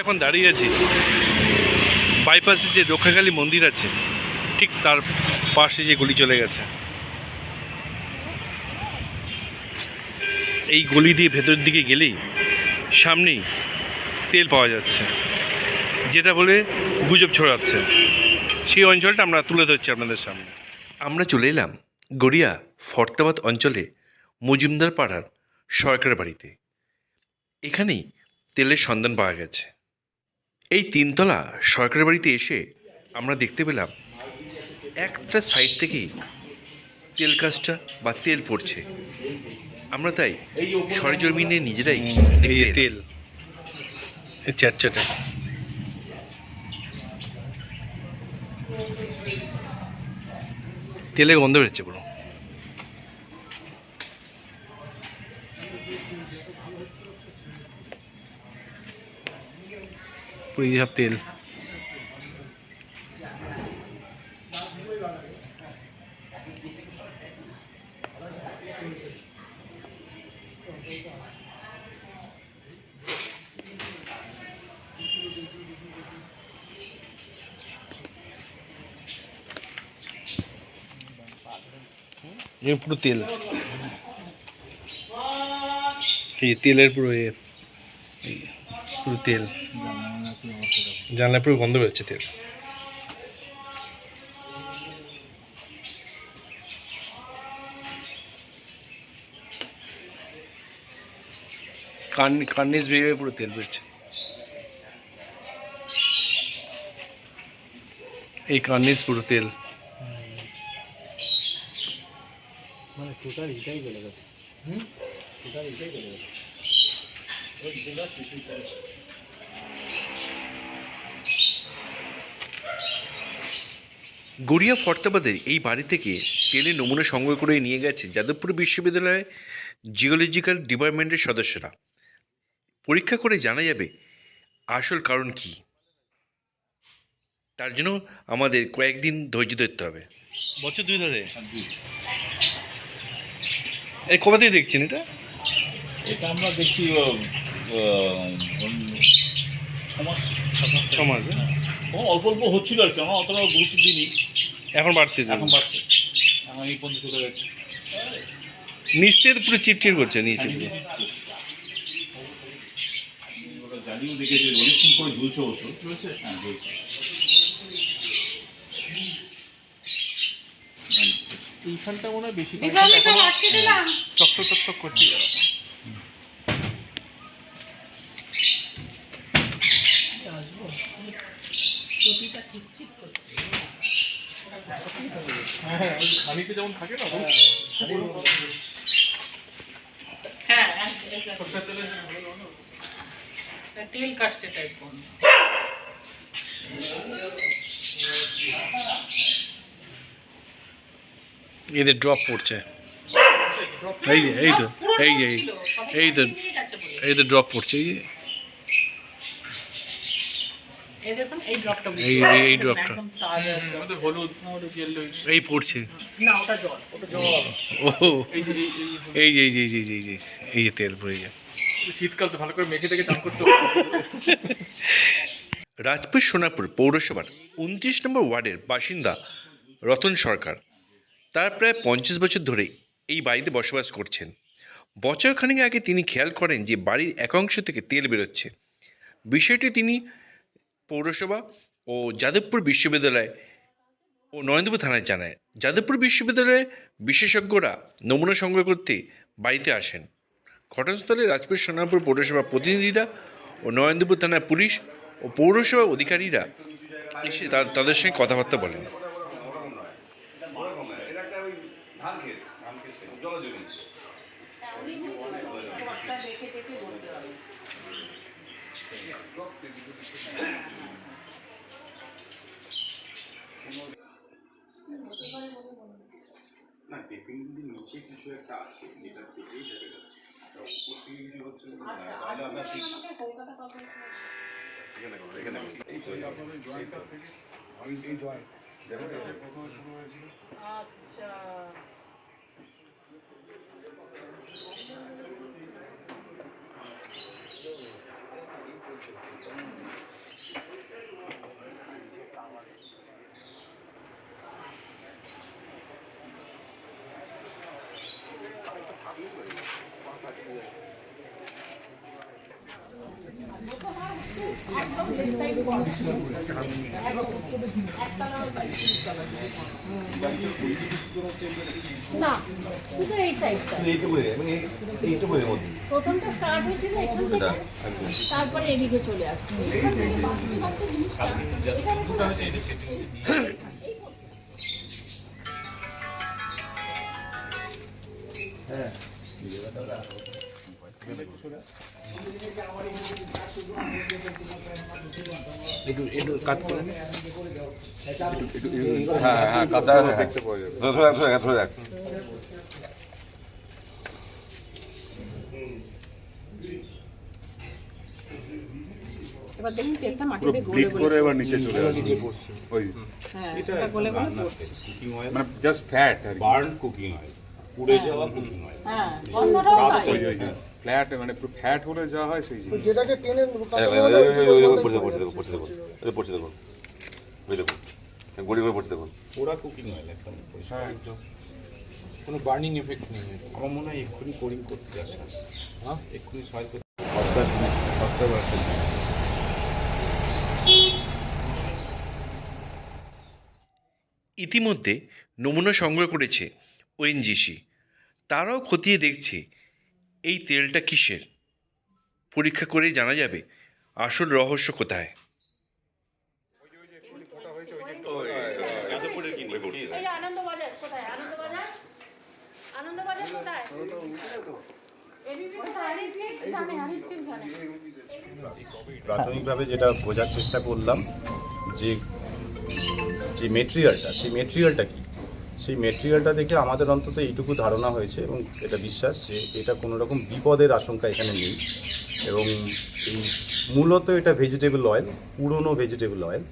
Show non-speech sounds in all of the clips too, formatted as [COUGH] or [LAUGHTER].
এখন দাঁড়িয়ে আছি। বাইপাসে যে রক্ষাকালী মন্দির আছে, ঠিক তার পাশে যে গলি চলে গেছে। এই গলি দিয়ে ভেতরের দিকে গেলেই সামনেই তেল পাওয়া যাচ্ছে। যেটা বলে গুজব ছড়াচ্ছে। সেই অঞ্চলটা আমরা তুলে ধরছি আপনাদের সামনে। আমরা চলে এলাম গড়িয়া ফর্তাবাদ অঞ্চলে মজুমদার পাড়ার সরকার বাড়িতে। এখানেই তেলের সন্ধান পাওয়া গেছে। এই তিনতলা সরকার বাড়িতে এসে আমরা দেখতে পেলাম একটা সাইড থেকেই তেল কাজটা বা তেল পড়ছে। আমরা তাই সরজমিনে নিজেরাই তেল চ্যাটচ্যাটে তেলে গন্ধ বেরোচ্ছে পুরো। পুরো এই সব তেল এর পুরো তেল এই তেলের পুরো এ এই পুরো তেল জানলায় পুরো গন্ধ বেরোচ্ছে তেল। কান কার্নিস ভেবে পুরো তেল বেরোচ্ছে। এই কার্নিস পুরো তেল। মানে টোটাল এটাই চলে গেছে। হুম? টোটাল এটাই চলে গেছে। গড়িয়া ফর্তাবাদের এই বাড়ি থেকে তেলের নমুনা সংগ্রহ করে নিয়ে গেছে যাদবপুর বিশ্ববিদ্যালয়ের জিওলজিক্যাল ডিপার্টমেন্টের সদস্যরা। পরীক্ষা করে জানা যাবে আসল কারণ কি। তার জন্য আমাদের কয়েকদিন ধৈর্য ধরতে হবে। বছর দুই ধরে? এই কবে থেকে দেখছেন এটা? এটা আমরা দেখছি ও, ও, উম, ছ মাস ছ মাস হ্যাঁ? ও অল্প অল্প হচ্ছিল আর কি আমরা অতটা গুরুত্ব দিইনি। এখন বাড়ছে এখন বাড়ছে। এখন এই পর্যন্ত চলে গেছে। নিশ্চয় পুরো চিটচিট করছে নিচে। জানিও দেখেছে অনেকক্ষণ করে ঝুলছে অবশ্য। চলছে? হ্যাঁ ঝুলছে। টিউশনটা মনে হয় বেশি চকচক চকচক করছে। প্রতিটা চিকচিক করছে। হ্যাঁ খানিতে যেমন থাকে না হ্যাঁ। সর্ষের তেলে তেল কাস্টে টাইপ এদের ড্রপ পড়ছে এই যে, এই তো, এই যে, এই- তো, এই তো ড্রপ পড়ছে, এই এই দেখুন এই ড্রপটা এই- এই- এই ড্রপটা। একদম তাজা drop। আমাদের হলুদ ইয়েলো এই পড়ছে। না ওটা জল ওটা জল। ও এই যে এই- এই এই যে এই যে এই যে এই যে এই যে তেল পড়ে যায়। শীতকাল তো ভালো করে মেখে থেকে চান করতে [LAUGHS] রাজপুর সোনাপুর পৌরসভার উনত্রিশ নম্বর ওয়ার্ডের বাসিন্দা রতন সরকার তার প্রায় পঞ্চাশ বছর ধরে এই বাড়িতে বসবাস করছেন। বছর খানেক আগে তিনি খেয়াল করেন যে বাড়ির একাংশ থেকে তেল বেরোচ্ছে। বিষয়টি তিনি পৌরসভা ও যাদবপুর বিশ্ববিদ্যালয় ও নরেন্দ্রপুর থানায় জানায়। যাদবপুর বিশ্ববিদ্যালয়ে বিশেষজ্ঞরা নমুনা সংগ্রহ করতে বাড়িতে আসেন। ঘটনাস্থলে রাজপুর সোনারপুর পৌরসভা প্রতিনিধিরা ও নরেন্দ্রপুর থানার পুলিশ ও পৌরসভা অধিকারীরা এসে তাদের সঙ্গে কথাবার্তা বলেন। না টেপিং কিন্তু নিচে কিছু একটা আছে যেটা থেকেই থাকে যাচ্ছে হচ্ছে না। আচ্ছা তাহলে আপনার আজকে আমাকে কলকাতা কর্পোরেশন এখানে করুন, এখানে করুন। এই তো এই আপনাদের জয়েন্টটা থেকে এই জয়েন্ট দেখো এটা প্রথমে শুরু হয়েছিল আচ্ছা না এই সাইডটা মানে প্রথমটা স্টার্ট হয়েছিল এখান থেকে তারপরে এদিকে চলে আসছে। এখান থেকে বাকি জিনিসটা এখানে হ্যাঁ হ্যাঁ কাদা দেখতে পাওয়া যাবে। ধরে রাখ ধরে রাখ ধরে রাখ। এবার দেখুন তেলটা মাটিতে গলে করে এবার নিচে চলে আসবে ওই। হ্যাঁ এটা গলে গলে পড়ছে। কুকিং অয়েল মানে জাস্ট ফ্যাট আর বার্ন কুকিং অয়েল পুড়ে যাওয়া কুকিং অয়েল হ্যাঁ গন্ধটাও পাই ওই ওই ফ্ল্যাট মানে পুরো ফ্যাট হলে যা হয় সেই জিনিস। যেটাকে টেনে এই, এই, এই, এই, এই, ওই পড়ছে পড়ছে দেখুন পড়ছে দেখুন। পড়ছে দেখুন। ওই দেখুন। গড়ি করে পড়ছে দেখুন। পোড়া কুকিং অয়েল একদম কোনো বার্নিং এফেক্ট নেই। আমার মনে হয় এক্ষুনি কোরিং করতে যাচ্ছে হ্যাঁ? এক্ষুনি সয়েল করতে ইতিমধ্যে নমুনা সংগ্রহ করেছে ওএনজিসি। তারাও খতিয়ে দেখছে এই তেলটা কিসের? পরীক্ষা করেই জানা যাবে। আসল রহস্য কোথায়? প্রাথমিকভাবে যেটা বোঝার চেষ্টা করলাম যে যে মেটেরিয়ালটা, সেই মেটেরিয়ালটা কি? সেই মেটেরিয়ালটা দেখে আমাদের অন্তত এইটুকু ধারণা হয়েছে এবং এটা বিশ্বাস যে এটা কোনো রকম বিপদের আশঙ্কা এখানে নেই। এবং এই মূলত এটা ভেজিটেবল অয়েল পুরনো ভেজিটেবল অয়েল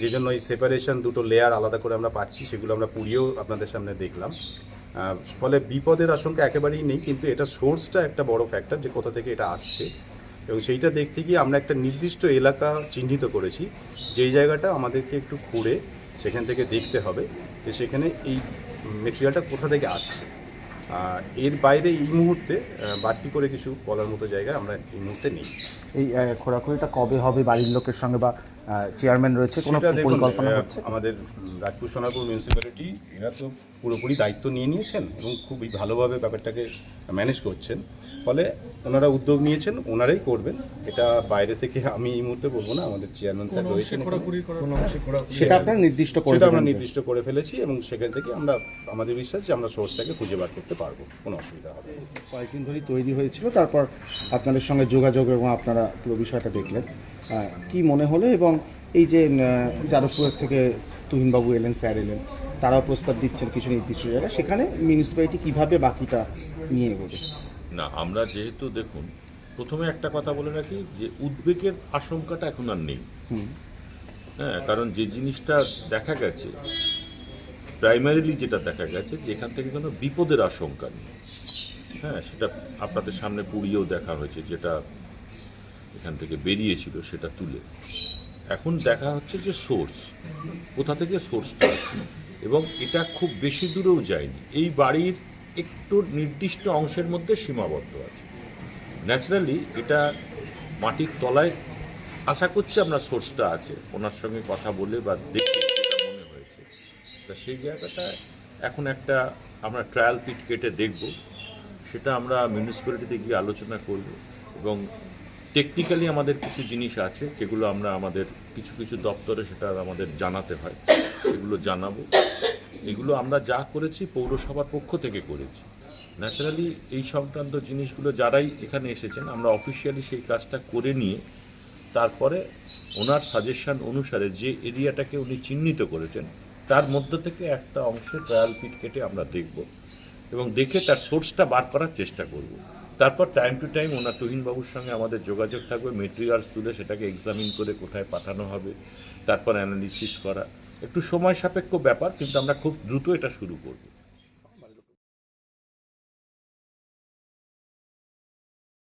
যে জন্য এই সেপারেশন দুটো লেয়ার আলাদা করে আমরা পাচ্ছি, সেগুলো আমরা পুড়িয়েও আপনাদের সামনে দেখলাম। ফলে বিপদের আশঙ্কা একেবারেই নেই, কিন্তু এটা সোর্সটা একটা বড় ফ্যাক্টর যে কোথা থেকে এটা আসছে। এবং সেইটা দেখতে গিয়ে আমরা একটা নির্দিষ্ট এলাকা চিহ্নিত করেছি, যেই জায়গাটা আমাদেরকে একটু খুঁড়ে সেখান থেকে দেখতে হবে। যে সেখানে এই মেটেরিয়ালটা কোথা থেকে আসছে। এর বাইরে এই মুহূর্তে বাড়তি করে কিছু বলার মতো জায়গা আমরা এই মুহূর্তে নেই। এই খোরাখুরিটা কবে হবে বাড়ির লোকের সঙ্গে বা চেয়ারম্যান রয়েছে কোনো সেটা দেখুন, পরিকল্পনা আহ, হচ্ছে? আমাদের রাজপুর সোনাপুর মিউনিসিপ্যালিটি এরা তো পুরোপুরি দায়িত্ব নিয়ে নিয়েছেন এবং খুবই ভালোভাবে ব্যাপারটাকে ম্যানেজ করছেন। ফলে ওনারা উদ্যোগ নিয়েছেন ওনারাই করবেন। এটা বাইরে থেকে আমি এই মুহূর্তে বলব না আমাদের চেয়ারম্যান স্যার রয়েছেন। সেটা আপনারা নির্দিষ্ট করে সেটা আমরা দেবেন নির্দিষ্ট করে ফেলেছি এবং সেখান থেকে আমরা আমাদের বিশ্বাস যে আমরা সোর্সটাকে খুঁজে বার করতে পারব কোনো অসুবিধা হবে না। কয়েকদিন ধরেই তৈরি হয়েছিল তারপর আপনাদের সঙ্গে যোগাযোগ এবং আপনারা পুরো বিষয়টা দেখলেন। কি মনে হলো? এবং এই যে যাদবপুরের থেকে তুহিনবাবু এলেন স্যার এলেন তারাও প্রস্তাব দিচ্ছেন কিছু নির্দিষ্ট জায়গায়। সেখানে মিউনিসিপ্যালিটি কীভাবে বাকিটা নিয়ে এগোবে? না আমরা যেহেতু দেখুন প্রথমে একটা কথা বলে রাখি যে উদ্বেগের আশঙ্কাটা এখন আর নেই। হ্যাঁ কারণ যে জিনিসটা দেখা গেছে প্রাইমারিলি যেটা দেখা গেছে যে এখান থেকে কোনো বিপদের আশঙ্কা নেই। হ্যাঁ সেটা আপনাদের সামনে পুড়িয়েও দেখা হয়েছে যেটা এখান থেকে বেরিয়েছিল সেটা তুলে। এখন দেখা হচ্ছে যে সোর্স কোথা থেকে সোর্সটা এবং এটা খুব বেশি দূরেও যায়নি। এই বাড়ির একটু নির্দিষ্ট অংশের মধ্যে সীমাবদ্ধ আছে। ন্যাচারালি এটা মাটির তলায়, আশা করছি আমরা সোর্সটা আছে। ওনার সঙ্গে কথা বলে বা দেখে মনে হয়েছে। তা সেই জায়গাটা এখন একটা আমরা ট্রায়াল পিট কেটে দেখব। সেটা আমরা মিউনিসিপ্যালিটিতে গিয়ে আলোচনা করব এবং টেকনিক্যালি আমাদের কিছু জিনিস আছে, যেগুলো আমরা আমাদের কিছু কিছু দপ্তরে সেটা আমাদের জানাতে হয়। সেগুলো জানাব। এগুলো আমরা যা করেছি পৌরসভার পক্ষ থেকে করেছি। ন্যাচারালি এই সংক্রান্ত জিনিসগুলো যারাই এখানে এসেছেন, আমরা অফিসিয়ালি সেই কাজটা করে নিয়ে তারপরে ওনার সাজেশন অনুসারে যে এরিয়াটাকে উনি চিহ্নিত করেছেন, তার মধ্য থেকে একটা অংশে ট্রায়াল পিট কেটে আমরা দেখব এবং দেখে তার সোর্সটা বার করার চেষ্টা করব। তারপর টাইম টু টাইম ওনার তুহিনবাবুর সঙ্গে আমাদের যোগাযোগ থাকবে মেটেরিয়ালস তুলে সেটাকে এক্সামিন করে কোথায় পাঠানো হবে, তারপর অ্যানালিসিস করা। একটু সময় সাপেক্ষ ব্যাপার, কিন্তু আমরা খুব দ্রুত এটা শুরু করব।